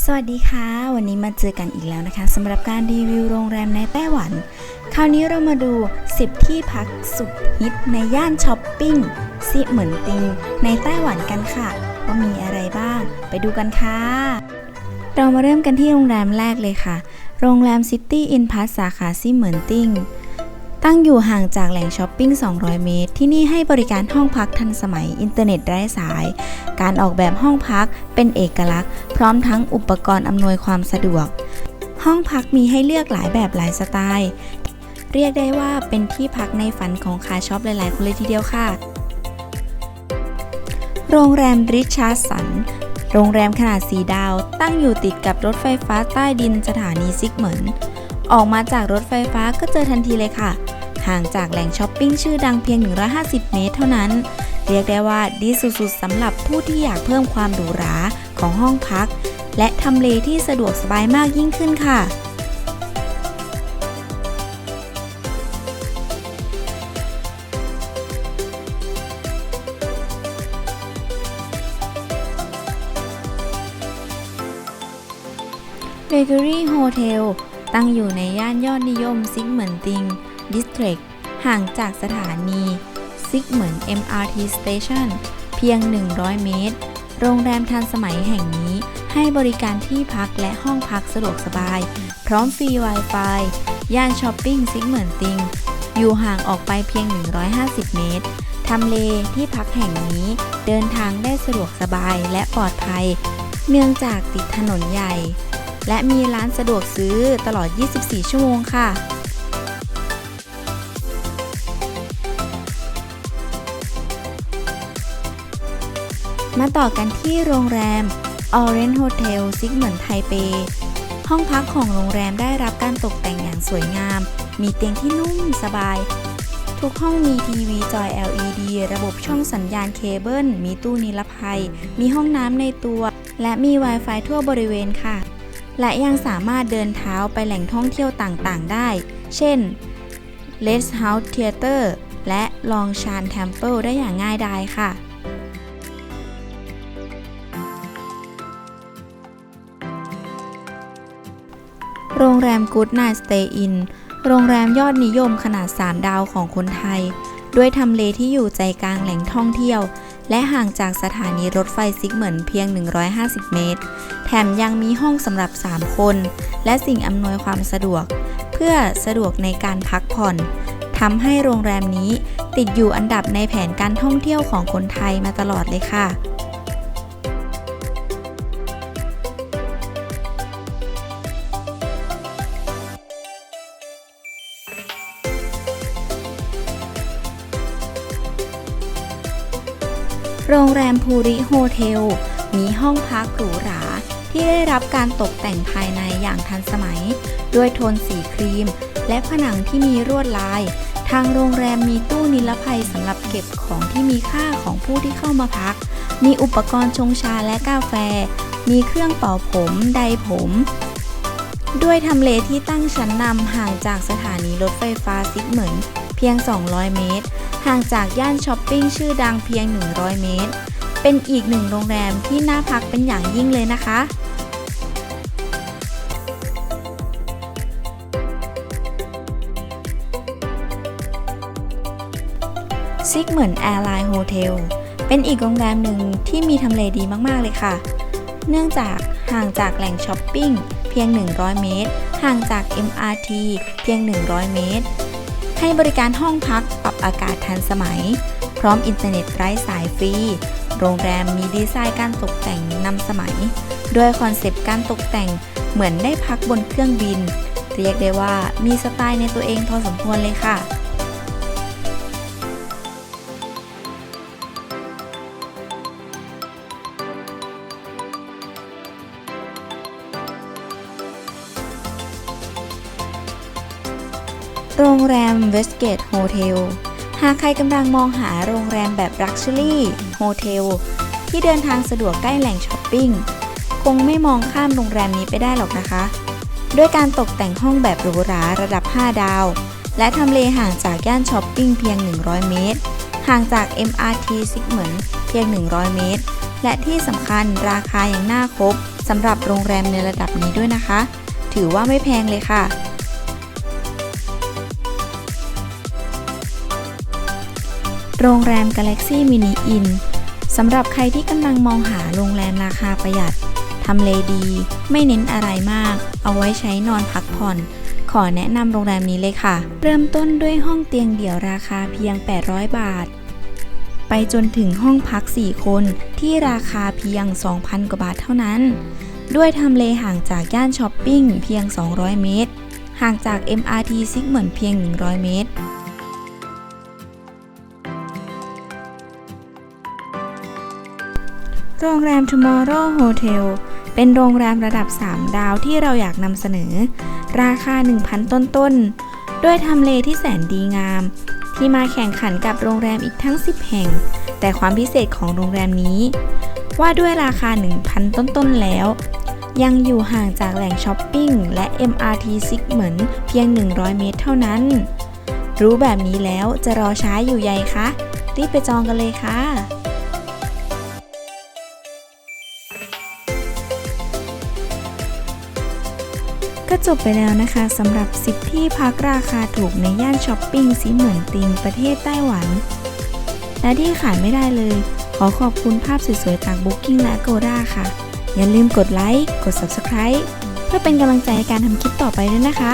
สวัสดีค่ะ วันนี้มาเจอกันอีกแล้วนะคะสำหรับการรีวิวโรงแรมในไต้หวัน คราวนี้เรามาดู 10 ที่พักสุดฮิตในย่านช้อปปิ้งซิเหมือนติง ในไต้หวันกันค่ะ ว่ามีอะไรบ้าง ไปดูกันค่ะ เรามาเริ่มกันที่โรงแรมแรกเลยค่ะ โรงแรมซิตี้อินพัสสาขาซิเหมือนติง ตั้งอยู่ห่างจากแหล่งช้อปปิ้ง 200 เมตร ที่นี่ให้บริการห้องพักทันสมัยอินเทอร์เน็ตไร้สาย การออกแบบห้องพักเป็นเอกลักษณ์ พร้อมทั้งอุปกรณ์อำนวยความสะดวก ห้องพักมีให้เลือกหลายแบบหลายสไตล์ เรียกได้ว่าเป็นที่พักในฝันของขาช็อปหลายๆ คนเลยทีเดียวค่ะ โรงแรมริชาร์ดสันโรงแรมขนาดสีดาว ตั้งอยู่ติดกับรถไฟฟ้าใต้ดินสถานีซิกเหมินออกมาจากรถไฟฟ้าก็เจอทันทีเลยค่ะ ห่างจากแหล่งช้อปปิ้งชื่อดังเพียง 150 เมตรเท่านั้น เรียกได้ว่าดีสุดๆสำหรับผู้ที่อยากเพิ่มความหรูหราของห้องพัก และทำเลที่สะดวกสบายมากยิ่งขึ้นค่ะเ e เกอรี่โฮเทลตั้งอยู่ในย่านยอดนิยมซิกเหมือนติง ดิส t ทร c ห่างจากสถานีซิกเหมือน MRT Station เพียง 100 เมตร โรงแรมทันสมัยแห่งนี้ให้บริการที่พักและห้องพักสะดวกสบาย พร้อมฟรี Wi-Fi ย่านช้อปปิ้งซิกเหมือนติง อยู่ห่างออกไปเพียง 150 เมตร ทำเลที่พักแห่งนี้เดินทางได้สะดวกสบายและปลอดภัย เนื่องจากติดถนนใหญ่ และมีร้านสะดวกซื้อตลอด 24 ชั่วโมงค่ะ มาต่อกันที่โรงแรม Orange Hotel ซิกเหมือนไทเป ห้องพักของโรงแรมได้รับการตกแต่งอย่างสวยงาม มีเตียงที่นุ่มสบาย ทุกห้องมีทีวีจอ LED ระบบช่องสัญญาณเคเบิล มีตู้นิรภัย มีห้องน้ำในตัว และมี Wi-Fi ทั่วบริเวณค่ะ และยังสามารถเดินเท้าไปแหล่งท่องเที่ยวต่างๆ ได้ เช่น l e s House Theater และ Longshan Temple ได้อย่างง่ายดายค่ะ โรงแรม Good Night Stay In โรงแรมยอดนิยมขนาด 3 ดาวของคนไทย ด้วยทำเลที่อยู่ใจกลางแหล่งท่องเที่ยว และห่างจากสถานีรถไฟซิกเหมือนเพียง 150 เมตร แถมยังมีห้องสำหรับ 3 คน และสิ่งอำนวยความสะดวก เพื่อสะดวกในการพักผ่อนทำให้โรงแรมนี้ติดอยู่อันดับในแผนการท่องเที่ยวของคนไทยมาตลอดเลยค่ะ โรงแรมภูริโฮเทล มีห้องพักหรูหราที่ได้รับการตกแต่งภายในอย่างทันสมัย ด้วยโทนสีครีม และผนังที่มีลวดลาย ทางโรงแรมมีตู้นิรภัยสำหรับเก็บของที่มีค่าของผู้ที่เข้ามาพัก มีอุปกรณ์ชงชาและกาแฟ มีเครื่องเป่าผมไดผม ด้วยทำเลที่ตั้งชั้นนำห่างจากสถานีรถไฟฟ้าซิกเหมิน พียง 200 เมตร ห่างจากย่านช้อปปิ้งชื่อดังเพียง 100 เมตร เป็นอีกหนึ่งโรงแรมที่น่าพักเป็นอย่างยิ่งเลยนะคะซิกเหมือนแอร์ไลน์โฮเทลเป็นอีกโรงแรมหนึ่งที่มีทำเลดีมาก ๆ เลยค่ะ เนื่องจากห่างจากแหล่งช้อปปิ้งเพียง 100 เมตร ห่างจาก MRT เพียง 100 เมตร ให้บริการห้องพักปรับอากาศทันสมัย พร้อมอินเทอร์เน็ตไร้สายฟรี โรงแรมมีดีไซน์การตกแต่งนำสมัย ด้วยคอนเซปต์การตกแต่งเหมือนได้พักบนเครื่องบิน เรียกได้ว่ามีสไตล์ในตัวเองพอสมควรเลยค่ะ โรงแรมเวสเกตโฮเทลหากใครกำลังมองหาโรงแรมแบบลักชัวรี่โฮเทลที่เดินทางสะดวกใกล้แหล่งช้อปปิ้ง คงไม่มองข้ามโรงแรมนี้ไปได้หรอกนะคะ ด้วยการตกแต่งห้องแบบหรูหราระดับ 5 ดาว และทำเลห่างจากย่านช้อปปิ้งเพียง 100 เมตร ห่างจาก MRT ซิกเหมือนเพียง 100 เมตร และที่สำคัญราคาอย่างน่าคบสำหรับโรงแรมในระดับนี้ด้วยนะคะ ถือว่าไม่แพงเลยค่ะ โรงแรม Galaxy Mini Inn สำหรับใครที่กำลังมองหาโรงแรมราคาประหยัด ทำเลดี ไม่เน้นอะไรมาก เอาไว้ใช้นอนพักผ่อน ขอแนะนำโรงแรมนี้เลยค่ะ เริ่มต้นด้วยห้องเตียงเดี่ยวราคาเพียง 800 บาท ไปจนถึงห้องพัก 4 คนที่ราคาเพียง 2,000 กว่าบาทเท่านั้น ด้วยทำเลห่างจากย่านช้อปปิ้งเพียง 200 เมตร ห่างจาก MRT ซิกเหมือนเพียง 100 เมตร โรงแรม Tomorrow Hotel เป็นโรงแรมระดับ 3 ดาวที่เราอยากนำเสนอ ราคา 1,000 ต้นๆ ด้วยทำเลที่แสนดีงาม ที่มาแข่งขันกับโรงแรมอีกทั้ง 10 แห่ง แต่ความพิเศษของโรงแรมนี้ ว่าด้วยราคา 1,000 ต้นๆ แล้ว ยังอยู่ห่างจากแหล่งช้อปปิ้งและ MRT ซิกเหมือนเพียง 100 เมตรเท่านั้น รู้แบบนี้แล้วจะรอช้าอยู่ใยคะ รีบไปจองกันเลยค่ะ ก็จบไปแล้วนะคะสำหรับ 10 ที่พักราคาถูกในย่านช้อปปิ้งสีเหมือนติงประเทศไต้หวัน และที่ขาดไม่ได้เลย ขอขอบคุณภาพสวยๆจาก Booking และ Agoda ค่ะ อย่าลืมกดไลค์ กด Subscribe เพื่อเป็นกำลังใจในการทำคลิปต่อไปด้วยนะคะ